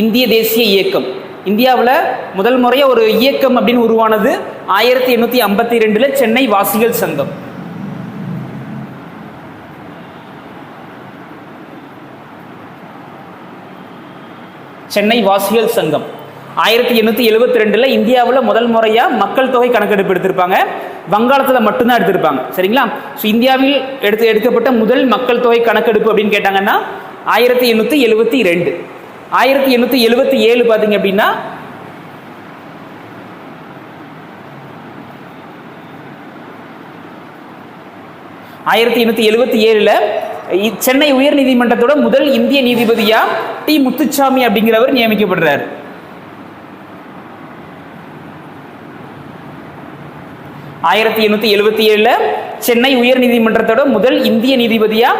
இந்திய தேசிய இயக்கம். இந்தியாவில் முதல் முறையாக ஒரு இயக்கம் அப்படின்னு உருவானது ஆயிரத்தி எண்ணூற்றி ஐம்பத்தி ரெண்டில் சென்னை வாசிகள் சங்கம். சென்னை வாசிகள் சங்கம். ஆயிரத்தி எண்ணூற்றி எழுபத்தி ரெண்டில் இந்தியாவில் முதல் முறையாக மக்கள் தொகை கணக்கெடுப்பு எடுத்திருப்பாங்க. வங்காளத்தில் மட்டும்தான் எடுத்திருப்பாங்க. சரிங்களா? ஸோ இந்தியாவில் எடுத்து எடுக்கப்பட்ட முதல் மக்கள் தொகை கணக்கெடுப்பு அப்படின்னு கேட்டாங்கன்னா ஆயிரத்தி எண்ணூற்றி எழுபத்தி ரெண்டு ஆயிரத்தி எண்ணூற்றி எழுபத்தி ஏழு பார்த்தீங்க அப்படின்னா ஆயிரத்தி எண்ணூற்றி எழுபத்தி ஏழில் சென்னை உயர் நீதிமன்றத்தோட முதல் இந்திய நீதிபதியா டி. முத்துச்சாமி அப்படிங்கிறவர் நியமிக்கப்படுறார். ஆயிரத்தி எண்ணூற்றி எழுபத்தி ஏழில் சென்னை உயர் நீதிமன்றத்தோட முதல் இந்திய நீதிபதியா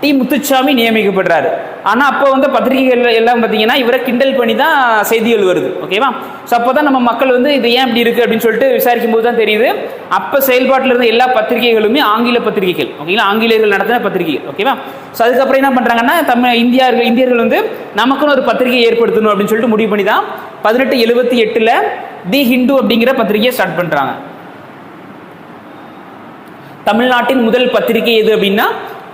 டி. முத்துச்சாமி நியமிக்கப்படுறாரு. ஆனால் அப்போ வந்து பத்திரிகைகள் எல்லாம் பார்த்தீங்கன்னா இவரை கிண்டல் பண்ணி தான் செய்திகள் வருது ஓகேவா ஸோ அப்போ தான் நம்ம மக்கள் வந்து இது ஏன் இப்படி இருக்குது அப்படின்னு சொல்லிட்டு விசாரிக்கும் போது தான் தெரியுது. அப்போ செயல்பாட்டில் இருந்த எல்லா பத்திரிகைகளுமே ஆங்கில பத்திரிகைகள் ஓகேங்களா ஆங்கிலேயர்கள் நடத்தின பத்திரிகைகள் ஓகேவா ஸோ அதுக்கப்புறம் என்ன பண்ணுறாங்கன்னா தமிழ் இந்தியார்கள் இந்தியர்கள் வந்து நமக்குன்னு ஒரு பத்திரிகை ஏற்படுத்தணும் அப்படின்னு சொல்லிட்டு முடிவு பண்ணி தான் பதினெட்டு எழுபத்தி எட்டில் தி ஹிந்து அப்படிங்கிற பத்திரிகையை ஸ்டார்ட் பண்ணுறாங்க தமிழ்நாட்டின் முதல் பத்திரிகை எது அப்படின்னா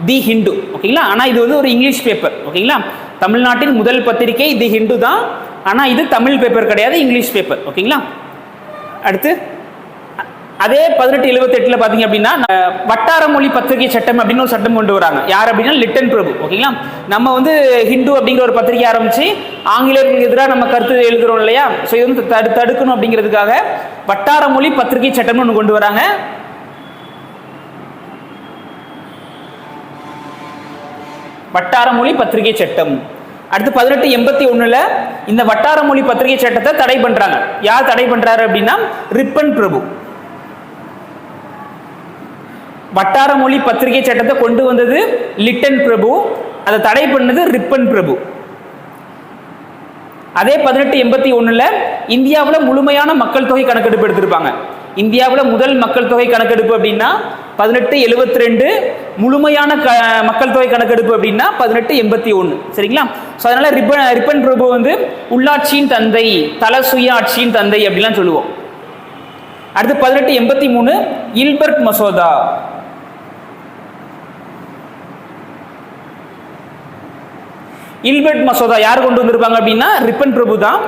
தி ஹிந்து ஓகேங்களா? ஆனால் இது வந்து ஒரு இங்கிலீஷ் பேப்பர் ஓகேங்களா? தமிழ்நாட்டின் முதல் பத்திரிகை தி ஹிந்து தான். ஆனால் இது தமிழ் பேப்பர் கிடையாது இங்கிலீஷ் பேப்பர் ஓகேங்களா? அடுத்து அதே பதினெட்டு எழுபத்தெட்டில் பார்த்தீங்க அப்படின்னா வட்டார மொழி பத்திரிகை சட்டம் அப்படின்னு ஒரு சட்டம் கொண்டு வராங்க. யார் அப்படின்னா லிட்டன் பிரபு ஓகேங்களா? நம்ம வந்து ஹிந்து அப்படிங்கிற ஒரு பத்திரிகை ஆரம்பித்து ஆங்கிலேயர்களுக்கு எதிராக நம்ம கருத்து எழுதுகிறோம் இல்லையா? ஸோ இது வந்து தடு தடுக்கணும் அப்படிங்கிறதுக்காக வட்டார மொழி பத்திரிகை சட்டம்னு ஒன்று கொண்டு வராங்க. வட்டார மொழி பத்திரிகை சட்டம். அடுத்து பதினெட்டு எண்பத்தி ஒன்றில் இந்த வட்டார மொழி பத்திரிகை சட்டத்தை தடை பண்றாங்க. யார் தடை பண்றாரு அப்படின்னா ரிப்பன் பிரபு. வட்டார மொழி பத்திரிகை சட்டத்தை கொண்டு வந்தது லிட்டன் பிரபு. அதை தடை பண்ணது ரிப்பன் பிரபு. அதே பதினெட்டு எண்பத்தி ஒன்றில் இந்தியாவில் முழுமையான மக்கள் தொகை கணக்கெடுப்பு எடுத்திருப்பாங்க. இந்தியாவில் முதல் மக்கள் தொகை கணக்கெடுப்பு அப்படின்னா பதினெட்டு எழுபத்தி ரெண்டு முழுமையான க மக்கள் தொகை கணக்கெடுப்பு அப்படின்னா பதினெட்டு எண்பத்தி ஒன்று. சரிங்களா? ஸோ அதனால ரிப்பன் ரிப்பன் பிரபு வந்து உள்ளாட்சியின் தந்தை தல சுயாட்சியின் தந்தை அப்படிலாம் சொல்லுவோம். அடுத்து பதினெட்டு எண்பத்தி மூணு இல்பர்ட் மசோதா. இல்பர்ட் மசோதா யார் கொண்டு வந்திருப்பாங்க அப்படின்னா ரிப்பன் பிரபு தான்.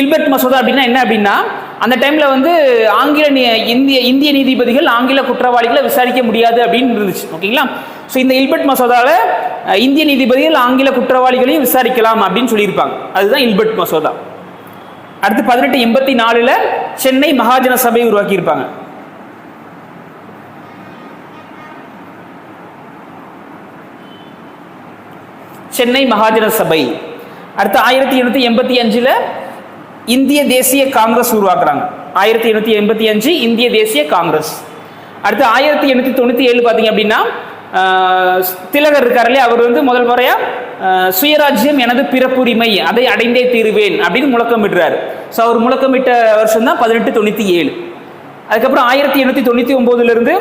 இல்பர்ட் மசோதா அப்படின்னா என்ன அப்படின்னா அந்த டைம்ல வந்து ஆங்கில நீ- இந்திய இந்திய நீதிபதிகள் ஆங்கில குற்றவாளிகளை விசாரிக்க முடியாது அப்படின்னு இருந்துச்சு. ஓகேங்களா ஸோ இந்த இல்பர்ட் மசோதாவில் இந்திய நீதிபதிகள் ஆங்கில குற்றவாளிகளையும் விசாரிக்கலாம் அப்படின்னு சொல்லியிருப்பாங்க. அதுதான் இல்பர்ட் மசோதா. அடுத்து பதினெட்டு எண்பத்தி நாலுல சென்னை மகாஜன சபை உருவாக்கியிருப்பாங்க. சென்னை மகாஜன சபை. அடுத்து ஆயிரத்தி எண்ணூற்றி எண்பத்தி அஞ்சில் இந்திய தேசிய காங்கிரஸ் உருவாக்குறாங்க. ஆயிரத்தி எண்ணூற்றி எண்பத்தி அஞ்சு இந்திய தேசிய காங்கிரஸ். அடுத்து ஆயிரத்தி எண்ணூற்றி தொண்ணூற்றி ஏழு பார்த்தீங்க அப்படின்னா திலகர் இருக்கார் அவர் வந்து முதல் முறையாக சுயராஜ்யம் எனது பிறப்புரிமை அதை அடைந்தே தீருவேன் அப்படின்னு முழக்கமிடுறாரு ஸோ அவர் முழக்கமிட்ட வருஷம் தான் பதினெட்டு தொண்ணூற்றி ஏழு. அதுக்கப்புறம் ஆயிரத்தி எண்ணூற்றி தொண்ணூற்றி ஒம்போதுலேருந்து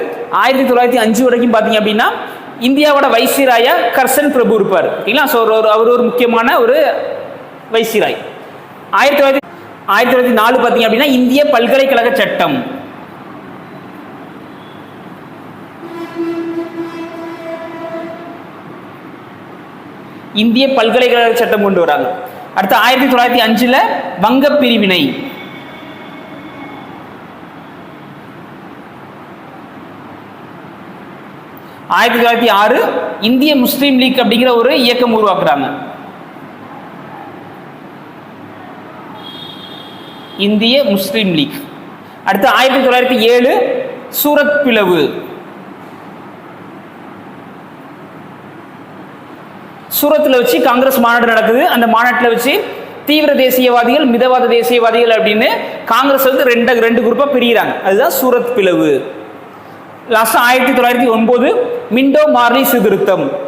ஆயிரத்தி தொள்ளாயிரத்தி அஞ்சு வரைக்கும் பார்த்தீங்க அப்படின்னா இந்தியாவோட வைசிராயா கர்சன் பிரபு இருப்பார். ஓகேங்களா ஸோ ஒரு அவர் ஒரு முக்கியமான ஒரு வைசிராய். ஆயிரத்தி தொள்ளாயிரத்தி ஆயிரத்தி தொள்ளாயிரத்தி நாலு பார்த்தீங்க அப்படின்னா இந்திய பல்கலைக்கழக சட்டம். இந்திய பல்கலைக்கழக சட்டம் கொண்டு வராங்க. அடுத்து ஆயிரத்தி தொள்ளாயிரத்தி அஞ்சுல வங்க பிரிவினை ஆயிரத்தி தொள்ளாயிரத்தி ஆறு இந்திய முஸ்லீம் லீக் அப்படிங்கிற ஒரு இயக்கம் உருவாக்குறாங்க. இந்திய முஸ்லீம் லீக். அடுத்து ஆயிரத்தி தொள்ளாயிரத்தி ஏழு சூரத் பிளவு. சூரத்தில் வச்சு காங்கிரஸ் மாநாடு நடக்குது. அந்த மாநாட்டில் வச்சு தீவிர தேசியவாதிகள் மிதவாத தேசியவாதிகள் அப்படின்னு காங்கிரஸ் வந்து ரெண்டு ரெண்டு குரூப்பாக பிரிகிறாங்க அதுதான் சூரத் பிளவு. லாஸ்ட் ஆயிரத்தி தொள்ளாயிரத்தி ஒன்பது மிண்டோ மார்லி சீர்திருத்தம்.